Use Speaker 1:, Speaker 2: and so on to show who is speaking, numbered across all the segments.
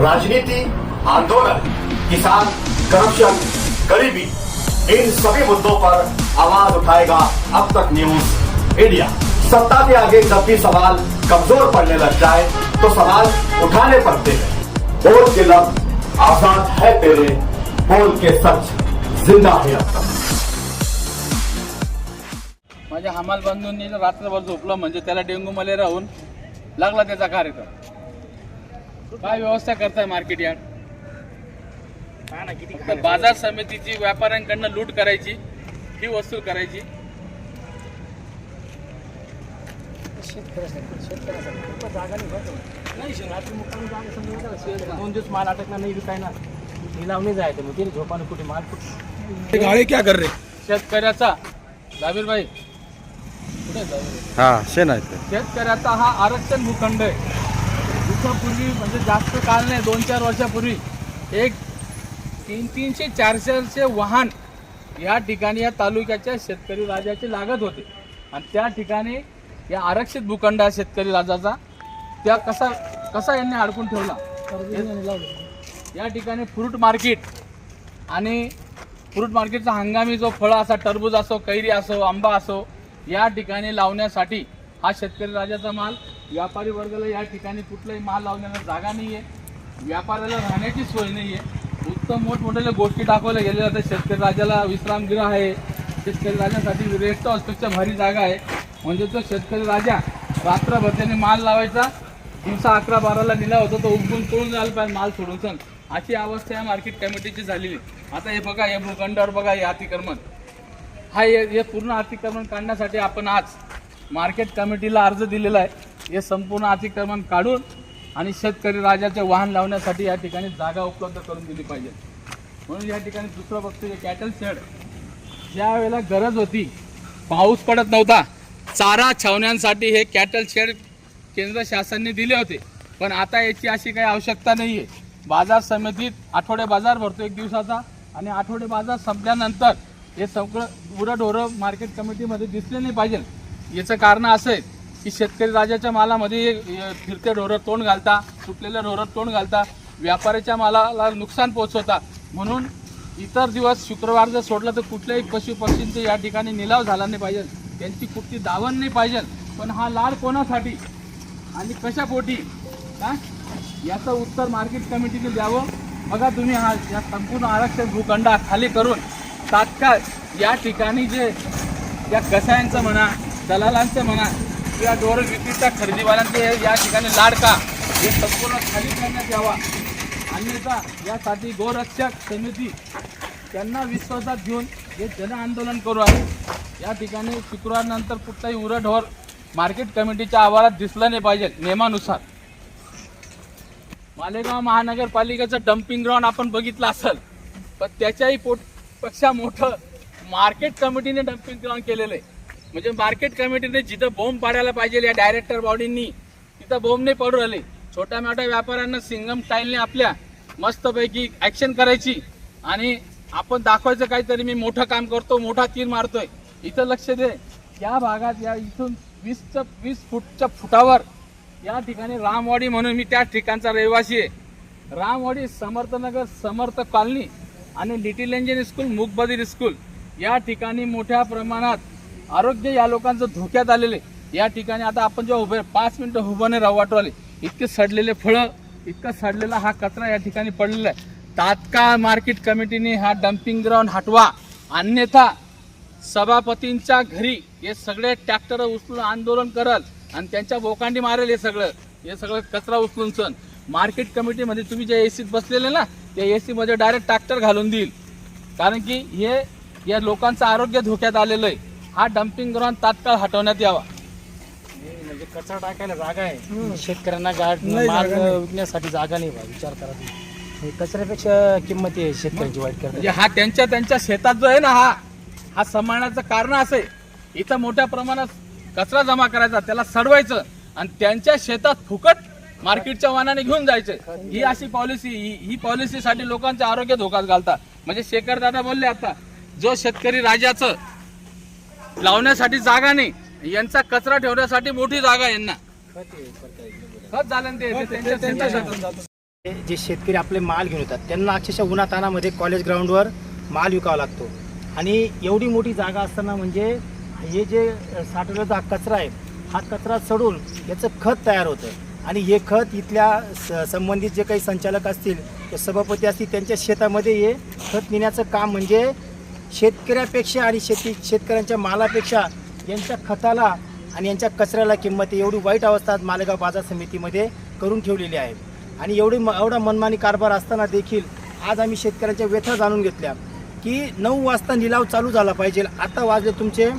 Speaker 1: राजनीति आंदोलन किसान करप्शन गरीबी इन सभी मुद्दों पर आवाज उठाएगा अब तक न्यूज इंडिया। सत्ता के आगे जब भी सवाल कमजोर पड़ने लग जाए तो सवाल उठाने पड़ते हैं। बोल के लफ्ज आजाद है तेरे बोल के सच जिंदा है अब तक।
Speaker 2: माझ्या हमाल बंधूंनी रात्रभर झोपलं म्हणजे त्याला डेंगू मलेरिया होऊन लागला त्याचा कार्यक्रम. काय व्यवस्था करताय मार्केट यार्ड फक्त बाजार समितीची व्यापाऱ्यांकडनं लूट करायची ही वसूल करायची.
Speaker 3: दोन दिवस माल अटकणार नाही विकायला लिलाव नाही जायचं मग तिने झोपानं कुठे माल कुठे?
Speaker 4: गाड़ी क्या कर रहे
Speaker 2: शेतकऱ्याचा जाबीर भाई कुठे?
Speaker 4: हाँ शेन आहे ते.
Speaker 2: शेतकऱ्याचा हा आरक्षण भूखंड आहे. दिवसापूर्वी म्हणजे जास्त काळ नाही दोन चार वर्षापूर्वी. एक तीन तीनशे चारशेचे वाहन या ठिकाणी या तालुक्याच्या शेतकरी राजाचे लागत होते. आणि त्या ठिकाणी या आरक्षित भूखंड आहे शेतकरी राजाचा. त्या कसा कसा यांनी अडकून ठेवला? या ठिकाणी फ्रूट मार्केट आणि फ्रूट मार्केटचा हंगामी जो फळ असा टरबूज असो कैरी असो आंबा असो या ठिकाणी लावण्यासाठी हा शेतकरी राजाचा माल व्यापारी वर्गाला या ठिकाणी कुठलाही माल लावण्याला जागा नाही आहे व्यापाऱ्याला राहण्याची सोय नाही आहे उत्तम मोठमोठ्या गोष्टी दाखवल्या गेलेल्या जातात शेतकरी राजाला विश्रामगृह आहे. शेतकरी राजासाठी रेस्ट हाऊसपेक्षा भारी जागा आहे. म्हणजे तो शेतकरी राजा रात्रभर त्याने माल लावायचा. दिवसा अकरा बाराला निला होता तो उगून पळून जायला पाहिजे माल सोडून सांग अशी अवस्था या मार्केट कमिटीची झालेली आता हे बघा या भूखंडावर बघा हे अतिक्रमण. हा हे हे पूर्ण अतिक्रमण काढण्यासाठी आपण आज मार्केट कमिटीला अर्ज दिलेला आहे. हे संपूर्ण अतिक्रमण काढून आणि शेतकरी राजाचे वाहन लावण्यासाठी या ठिकाणी जागा उपलब्ध करून दिली पाहिजे. म्हणून या ठिकाणी दुसरं बघतो कॅटल शेड ज्या वेळेला गरज होती पाऊस पडत नव्हता चारा छावण्यांसाठी हे कॅटल शेड केंद्र शासनाने दिले होते. पण आता याची अशी काही आवश्यकता नाही आहे बाजार समितीत आठवडे बाजार भरतो एक दिवसाचा आणि आठवडे बाजार संपल्यानंतर हे सगळं गुरंढोरं मार्केट कमिटीमध्ये दिसले नाही पाहिजे. याचं कारण असं आहे की शेतकरी राजाच्या मालामध्ये फिरते ढोरं तोंड घालता सुटलेल्या ढोरं तोंड घालता व्यापाऱ्याच्या मालाला नुकसान पोचवता म्हणून इतर दिवस शुक्रवार जर सोडलं तर कुठल्याही पशु पक्षींचे या ठिकाणी निलाव झाला नाही पाहिजे. त्यांची कुठली दावण नाही पाहिजे. पण हा लाड कोणासाठी आणि कशापोटी का याचं उत्तर मार्केट कमिटीने द्यावं. बघा तुम्ही हा या संपूर्ण आरक्षण भूखंडा खाली करून तात्काळ या ठिकाणी जे या कसायांचं म्हणा दलालांचं म्हणा या डोर विक्रीच्या खरेदीवाल्यांचे या ठिकाणी लाडका हे संपूर्ण खाली करण्यात यावा. अन्यथा यासाठी गोरक्षक समिती त्यांना विश्वासात घेऊन हे जन आंदोलन करू आहे. या ठिकाणी शुक्रवारनंतर कुठलाही उरढोर मार्केट कमिटीच्या आवारात दिसलं नाही पाहिजे नियमानुसार. मालेगाव महानगरपालिकेचं डम्पिंग ग्राउंड आपण बघितलं असेल पण त्याच्याही पोटपेक्षा मोठं मार्केट कमिटीने डम्पिंग ग्राउंड केलेलं आहे. म्हणजे मार्केट कमिटीने जिथं बोंब पाडायला पाहिजे या डायरेक्टर बॉडींनी तिथं बोंब नाही पडू राहिले. छोट्या मोठ्या व्यापाऱ्यांना सिंगम स्टाईलने आपल्या मस्तपैकी ॲक्शन करायची. आणि आपण दाखवायचं काहीतरी मी मोठं काम करतो मोठा तीर मारतोय. इथं लक्ष दे. या भागात या इथून वीसच्या वीस फूटच्या फुटावर या ठिकाणी रामवाडी म्हणून मी त्या ठिकाणचा रहिवासी आहे. रामवाडी समर्थनगर समर्थ कॉलनी आणि लिटिल इंजिन स्कूल मुकबधीर स्कूल या ठिकाणी मोठ्या प्रमाणात आरोग्य या लोकांचं धोक्यात आलेले या ठिकाणी आता आपण जेव्हा उभे पाच मिनिटं उभाने राहू वाटवाले इतके सडलेले फळं इतका सडलेला हा कचरा या ठिकाणी पडलेला आहे. तात्काळ मार्केट कमिटीने हा डम्पिंग ग्राउंड हटवा. अन्यथा सभापतींच्या घरी हे सगळे ट्रॅक्टर उचलून आंदोलन करल आणि त्यांच्या बोकांडी मारेल हे सगळं. हे सगळं कचरा उचलून सण मार्केट कमिटीमध्ये तुम्ही ज्या ए सीत बसलेले ना त्या ए सीमध्ये डायरेक्ट ट्रॅक्टर घालून देईल. कारण की हे या लोकांचं आरोग्य धोक्यात आलेलं आहे. हा डम्पिंग ग्राउंड तात्काळ हटवण्यात यावा.
Speaker 3: म्हणजे कचरा टाकायला जागा आहे. शेतकऱ्यांना गाड माल विकण्यासाठी जागा नाही बा विचार करा तुम्ही. हे कचऱ्यापेक्षा किंमत आहे शेतकऱ्यांची वाईट करतात
Speaker 2: म्हणजे हा त्यांच्या त्यांच्या शेतात जो आहे ना हा हा सांभाळण्याचं कारण असं. आहे इथं मोठ्या प्रमाणात कचरा जमा करायचा त्याला सडवायचं आणि त्यांच्या शेतात फुकट मार्केटच्या वाहनाने घेऊन जायचं. ही अशी पॉलिसी ही ही पॉलिसीसाठी लोकांचे आरोग्य धोक्यात घालतात. म्हणजे शेखर दादा बोलले आता जो शेतकरी राजाचं लावण्यासाठी जागा नाही. यांचा कचरा ठेवण्यासाठी मोठी जागा यांना. खत झालं ते त्यांच्या- शेतात.
Speaker 3: जे शेतकरी आपले माल घेऊन येतात त्यांना अक्षरशः उन्हातानामध्ये कॉलेज ग्राउंडवर माल विकावा लागतो. आणि एवढी मोठी जागा असताना म्हणजे हे जे साठवलेला कचरा आहे हा कचरा चढून याचं खत तयार होतं. आणि हे खत इथल्या संबंधित जे काही संचालक असतील सभापती असतील त्यांच्या शेतामध्ये हे खत नेण्याचं काम म्हणजे शेतकऱ्यापेक्षा आणि शेती शेतकऱ्यांच्या मालापेक्षा यांच्या खताला आणि यांच्या कचऱ्याला किंमत एवढी वाईट अवस्था आज मालेगाव बाजार समितीमध्ये करून ठेवलेली आहे. आणि एवढी म- एवढा मनमानी कारभार असताना देखील आज आम्ही शेतकऱ्यांच्या व्यथा जाणून घेतल्या की नऊ वाजता निलाव चालू झाला पाहिजे. आता वाजले तुमचे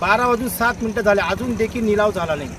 Speaker 3: बारा वाजून सात मिनटं झाले. अजून देखील निलाव झाला नाही.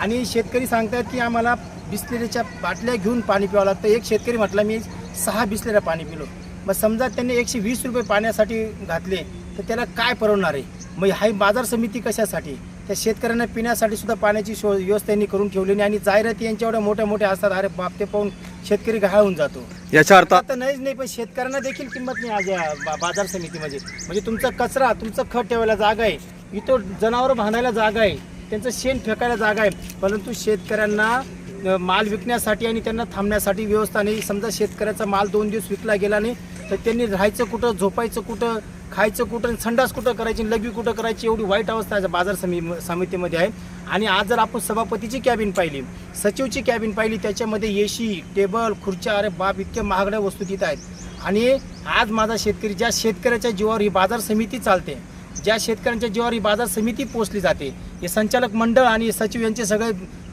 Speaker 3: आणि शेतकरी सांगतात की आम्हाला बिस्लेरीच्या बाटल्या घेऊन पाणी प्यावं लागतं. एक शेतकरी म्हटला मी सहा बिस्लेऱ्या पाणी पिलो. मग समजा त्यांनी एकशे वीस रुपये पाण्यासाठी घातले तर त्याला काय परवडणार आहे? मग हा बाजार समिती कशासाठी? त्या शेतकऱ्यांना पिण्यासाठी सुद्धा पाण्याची शो व्यवस्था त्यांनी करून ठेवलेली आणि जाहिराती यांच्या एवढ्या मोठ्या मोठ्या असतात अरे बाप ते पाहून शेतकरी घाळ होऊन जातो.
Speaker 1: याच्या अर्थ
Speaker 3: आता नाहीच नाही पण शेतकऱ्यांना देखील किंमत नाही आज या बा- बाजार समितीमध्ये. म्हणजे तुमचा कचरा तुमचं खत ठेवायला जागा आहे. इथं जनावर बांधायला जागा आहे. त्यांचं शेण फेकायला जागा आहे. परंतु शेतकऱ्यांना माल विकण्यासाठी आणि त्यांना थांबण्यासाठी व्यवस्था नाही. समजा शेतकऱ्याचा माल दोन दिवस विकला गेला नाही तर त्यांनी राहायचं कुठं झोपायचं कुठं खायचं कुठं आणि संडास कुठं करायची आणि लघवी कुठं करायची एवढी वाईट अवस्था आहे बाजार समी समितीमध्ये आहे. आणि आज जर आपण सभापतीची कॅबिन पाहिली सचिवची कॅबिन पाहिली त्याच्यामध्ये एशी टेबल खुर्च्या अरे बाप इतक्या महागड्या वस्तू तिथं आहेत. आणि आज माझा शेतकरी ज्या शेतकऱ्याच्या जीवावर ही बाजार समिती चालते ज्या शेतकऱ्यांच्या जीवावर ही बाजार समिती पोचली जाते हे संचालक मंडळ आणि सचिव यांचे सगळे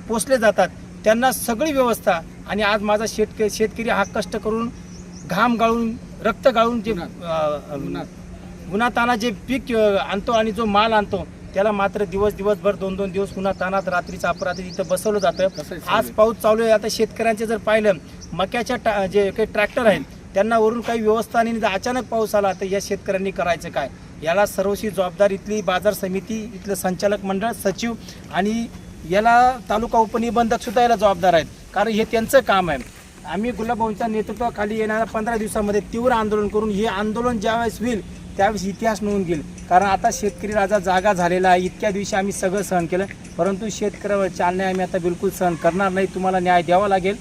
Speaker 3: पोचले जातात. त्यांना सगळी व्यवस्था आणि आज माझा शेतकरी शेतकरी हा कष्ट करून घाम गाळून रक्त गाळून जे उन्हाताना जे पीक आणतो आणि जो माल आणतो त्याला मात्र दिवस दिवसभर दोन दोन दिवस उन्हा तानात रात्रीचं अपरात्री तिथं बसवलं जातं. आज पाऊस चालू आहे. आता शेतकऱ्यांचे जर पाहिलं मक्याच्या टा जे काही ट्रॅक्टर आहेत त्यांना वरून काही व्यवस्था आणि जर अचानक पाऊस आला तर या शेतकऱ्यांनी करायचं काय? याला सर्वशी जबाबदार इथली बाजार समिती इथलं संचालक मंडळ सचिव आणि याला तालुका उपनिबंधक सुद्धा याला जबाबदार आहेत. कारण हे त्यांचं काम आहे. आम्ही गुलाबभाऊंच्या नेतृत्वाखाली येणाऱ्या पंधरा दिवसामध्ये तीव्र आंदोलन करून हे आंदोलन ज्यावेळेस होईल त्यावेळेस इतिहास नोंद घेईल. कारण आता शेतकरी राजा जागा झालेला आहे. इतक्या दिवशी आम्ही सगळं सहन केलं. परंतु शेतकऱ्यावर चालणे आम्ही आता बिलकुल सहन करणार नाही. तुम्हाला न्याय द्यावा लागेल.